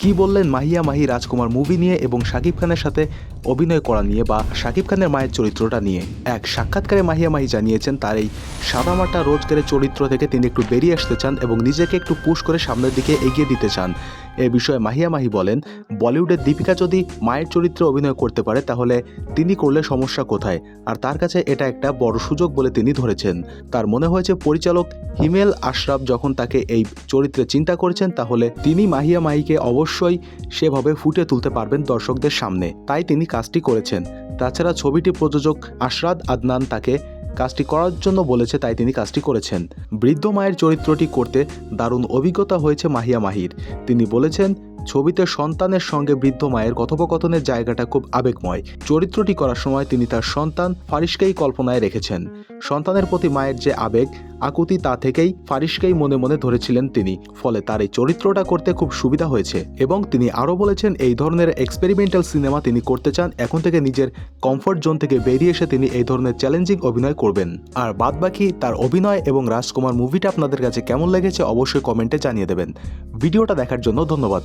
কি বললেন মাহিয়া মাহি রাজকুমার মুভি নিয়ে এবং শাকিব খানের সাথে অভিনয় করা নিয়ে বা শাকিব খানের মায়ের চরিত্রটা নিয়ে? এক সাক্ষাৎকারে মাহিয়া মাহি জানিয়েছেন, তার এই সাদামাটা রোজগারের চরিত্র থেকে তিনি একটু বেরিয়ে আসতে চান এবং নিজেকে একটু পুশ করে সামনের দিকে এগিয়ে দিতে চান। এ বিষয়ে মাহিয়া মাহি বলেন, বলিউডের দীপিকা যদি মায়ের চরিত্রে অভিনয় করতে পারে, তাহলে তিনি করলে সমস্যা কোথায়? আর তার কাছে এটা একটা বড় সুযোগ বলে তিনি ধরেছেন। তার মনে হয়েছে পরিচালক হিমেল আশরাফ যখন তাকে এই চরিত্রে চিন্তা করেছেন, তাহলে তিনি মাহিয়া মাহিকে অবশ্যই সেভাবে ফুটে তুলতে পারবেন দর্শকদের সামনে। তাই তিনি কাজটি করেছেন। তাছাড়া ছবিটি প্রযোজক আশরাদ আদনান তাকে কাজটি করার জন্য বলেছে, তাই তিনি কাজটি করেছেন। বৃদ্ধ মায়ের চরিত্রটি করতে দারুণ অভিজ্ঞতা হয়েছে মাহিয়া মাহির। তিনি বলেছেন ছবিতে সন্তানের সঙ্গে বৃদ্ধ মায়ের কথোপকথনের জায়গাটা খুব আবেগময়। চরিত্রটি করার সময় তিনি তার সন্তান ফারিসকেই কল্পনায় রেখেছেন। সন্তানের প্রতি মায়ের যে আবেগ, আকুতি তা থেকেই ফারিসকেই মনে মনে ধরেছিলেন তিনি। ফলে তার এই চরিত্রটা করতে খুব সুবিধা হয়েছে এবং তিনি আরও বলেছেন, এই ধরনের এক্সপেরিমেন্টাল সিনেমা তিনি করতে চান, এখন থেকে নিজের কমফর্ট জোন থেকে বেরিয়ে এসে তিনি এই ধরনের চ্যালেঞ্জিং অভিনয় করবেন। আর বাদবাকি তার অভিনয় এবং রাজকুমার মুভিটা আপনাদের কাছে কেমন লেগেছে অবশ্যই কমেন্টে জানিয়ে দেবেন। ভিডিওটা দেখার জন্য ধন্যবাদ।